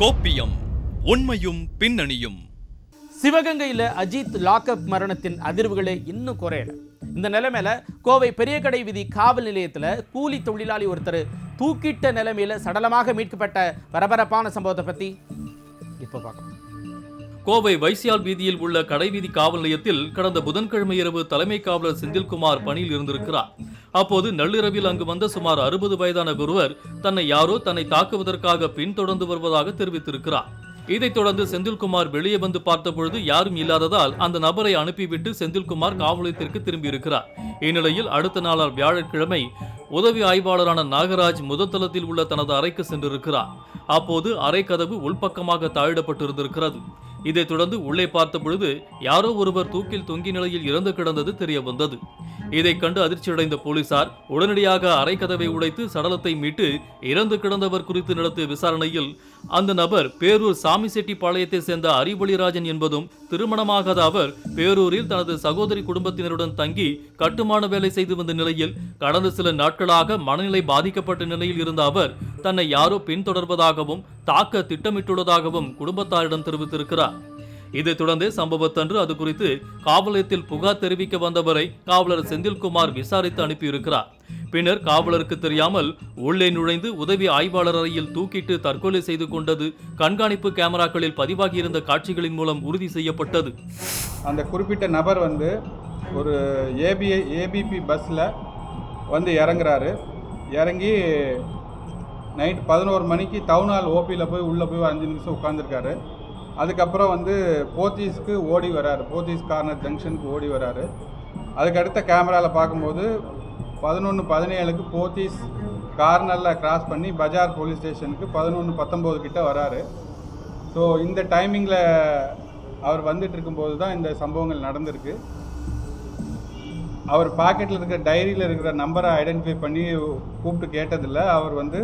கோப்பியம் உண்மையும் பின்னணியும். சிவகங்கையில் அஜித் லாக்அப் மரணத்தின் அதிர்வுகளே இன்னும் குறையல. இந்த நிலைமையில கோவை பெரியகடை விதி காவல் நிலையத்தில் கூலி தொழிலாளி ஒருத்தர் தூக்கிட்ட நிலைமையில சடலமாக மீட்கப்பட்ட பரபரப்பான சம்பவத்தை பத்தி இப்போ பார்க்கலாம். கோவை வைசியால் வீதியில் உள்ள கடைவீதி காவல் நிலையத்தில் கடந்த புதன்கிழமை இரவு தலைமை காவலர் செந்தில்குமார் பணியில் இருந்திருக்கிறார். அப்போது நள்ளிரவில் அங்கு வந்த சுமார் அறுபது வயதான ஒருவர் தன்னை யாரோ தன்னை தாக்குவதற்காக பின்தொடர்ந்து வருவதாக தெரிவித்திருக்கிறார். இதைத் தொடர்ந்து செந்தில்குமார் வெளியே வந்து பார்த்தபொழுது யாரும் இல்லாததால் அந்த நபரை அனுப்பிவிட்டு செந்தில்குமார் காவலத்திற்கு திரும்பியிருக்கிறார். இந்நிலையில் அடுத்த நாளால் வியாழக்கிழமை உதவி ஆய்வாளரான நாகராஜ் முதத்தளத்தில் உள்ள தனது அறைக்கு சென்றிருக்கிறார். அப்போது அறை கதவு உள்பக்கமாக தாழிடப்பட்டிருந்திருக்கிறது. இதைத் தொடர்ந்து உள்ளே பார்த்த பொழுது யாரோ ஒருவர் தூக்கில் தொங்கி நிலையில் இறந்து கிடந்தது தெரிய வந்தது இதைக் கண்டு அதிர்ச்சியடைந்த போலீசார் உடனடியாக அரைக்கதவை கதவை உடைத்து சடலத்தை மீட்டு இறந்து கிடந்தவர் குறித்து நடத்திய விசாரணையில் அந்த நபர் பேரூர் சாமிசெட்டிப்பாளையத்தை சேர்ந்த அறிவொளிராஜன் என்பதும் திருமணமாகாத அவர் பேரூரில் தனது சகோதரி குடும்பத்தினருடன் தங்கி கட்டுமான வேலை செய்து வந்த நிலையில் கடந்த சில நாட்களாக மனநிலை பாதிக்கப்பட்ட நிலையில் இருந்த அவர் தன்னை யாரோ பின்தொடர்வதாகவும் தாக்க திட்டமிட்டுள்ளதாகவும் குடும்பத்தாரிடம் தெரிவித்திருக்கிறார். இதைத் தொடர்ந்து சம்பவத்தன்று அது குறித்து காவல் நிலையத்தில் புகார் தெரிவிக்க வந்தவரை காவலர் செந்தில்குமார் விசாரித்து அனுப்பியிருக்கிறார். பின்னர் காவலருக்கு தெரியாமல் உள்ளே நுழைந்து உதவி ஆய்வாளர் அறையில் தூக்கிட்டு தற்கொலை செய்து கொண்டது கண்காணிப்பு கேமராக்களில் பதிவாகியிருந்த காட்சிகளின் மூலம் உறுதி செய்யப்பட்டது. அந்த குறிப்பிட்ட நபர் வந்து ஒரு ஏபி ஏபிபி பஸ்ஸில் வந்து இறங்குறாரு. இறங்கி நைட் பதினோரு மணிக்கு டவுன் ஹால் ஓபியில் போய் உள்ளே போய் அஞ்சு நிமிஷம் உட்காந்துருக்காரு அதுக்கப்புறம் வந்து போத்தீஸ்க்கு ஓடி வராரு. போத்தீஸ் கார்னர் ஜங்ஷனுக்கு ஓடி வராரு. அதுக்கு அடுத்த கேமராவில் பார்க்கும்போது பதினொன்று பதினேழுக்கு போத்தீஸ் கார்னரில் கிராஸ் பண்ணி பஜார் போலீஸ் ஸ்டேஷனுக்கு பதினொன்று பத்தொம்போது கிட்ட வராரு. ஸோ இந்த டைமிங்கில் அவர் வந்துட்டு இருக்கும்போது தான் இந்த சம்பவங்கள் நடந்திருக்கு. அவர் பாக்கெட்டில் இருக்கிற டைரியில் இருக்கிற நம்பரை ஐடென்டிஃபை பண்ணி கூப்பிட்டு கேட்டதில்லை. அவர் வந்து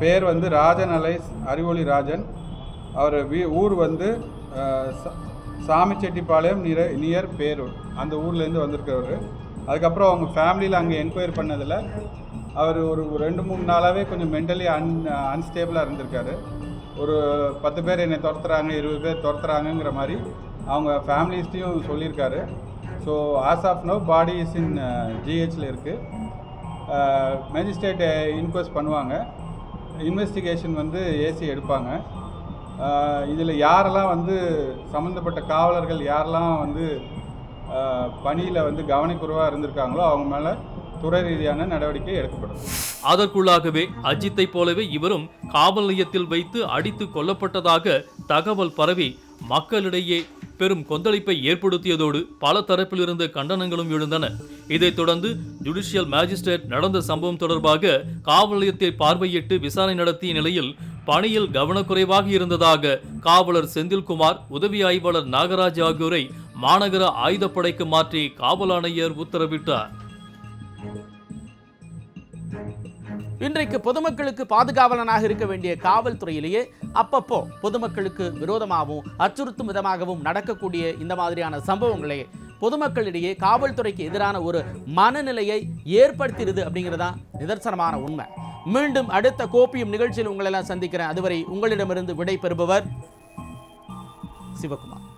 பேர் வந்து ராஜன் அலைஸ் அறிவொளி ராஜன். அவர் வீ ஊர் வந்து சாமிச்செட்டிப்பாளையம் நிற நியர் பேரூர். அந்த ஊர்லேருந்து வந்திருக்கிறவர். அதுக்கப்புறம் அவங்க ஃபேமிலியில் அங்கே என்கொயரி பண்ணதில் அவர் ஒரு ஒரு ரெண்டு மூணு நாளாகவே கொஞ்சம் மென்டலி அன் அன்ஸ்டேபிளாக இருந்திருக்காரு. ஒரு பத்து பேர் என்னை துரத்துறாங்க இருபது பேர் துரத்துறாங்கங்கிற மாதிரி அவங்க ஃபேமிலிஸ்டையும் சொல்லியிருக்காரு. So as of nobody is in ஜிஹெச்சில் இருக்குது மேஜிஸ்ட்ரேட் இன்கொஸ்ட் பண்ணுவாங்க. இன்வெஸ்டிகேஷன் வந்து ஏசி எடுப்பாங்க. இதில் யாரெல்லாம் வந்து சம்மந்தப்பட்ட காவலர்கள் யாரெல்லாம் வந்து பணியில் வந்து கவனக்குறைவாக இருந்திருக்காங்களோ அவங்க மேலே துறை ரீதியான நடவடிக்கை எடுக்கப்படும். அதற்குள்ளாகவே அஜித்தைப் போலவே இவரும் காவல் நிலையத்தில் வைத்து அடித்து கொல்லப்பட்டதாக தகவல் பரவி மக்களிடையே பெரும் கொந்தளிப்பை ஏற்படுத்தியதோடு பல தரப்பிலிருந்து கண்டனங்களும் எழுந்தன. இதைத் தொடர்ந்து ஜுடிஷியல் மேஜிஸ்ட்ரேட் நடந்த சம்பவம் தொடர்பாக காவல் நிலையத்தை பார்வையிட்டு விசாரணை நடத்திய நிலையில் பணியில் கவனக்குறைவாக இருந்ததாக காவலர் செந்தில்குமார் உதவி ஆய்வாளர் நாகராஜ் ஆகியோரை மாநகர ஆயுதப்படைக்கு மாற்றி காவல் ஆணையர் உத்தரவிட்டார். இன்றைக்கு பொதுமக்களுக்கு பாதுகாவலனாக இருக்க வேண்டிய காவல்துறையிலேயே அப்பப்போ பொதுமக்களுக்கு விரோதமாகவும் அச்சுறுத்தும் விதமாகவும் நடக்கக்கூடிய இந்த மாதிரியான சம்பவங்களை பொதுமக்களிடையே காவல்துறைக்கு எதிரான ஒரு மனநிலையை ஏற்படுத்திடுது அப்படிங்கிறதான் நிதர்சனமான உண்மை. மீண்டும் அடுத்த கோப்பியும் நிகழ்ச்சியில் உங்களை எல்லாம் சந்திக்கிறேன். அதுவரை உங்களிடமிருந்து விடை பெறுபவர் சிவகுமார்.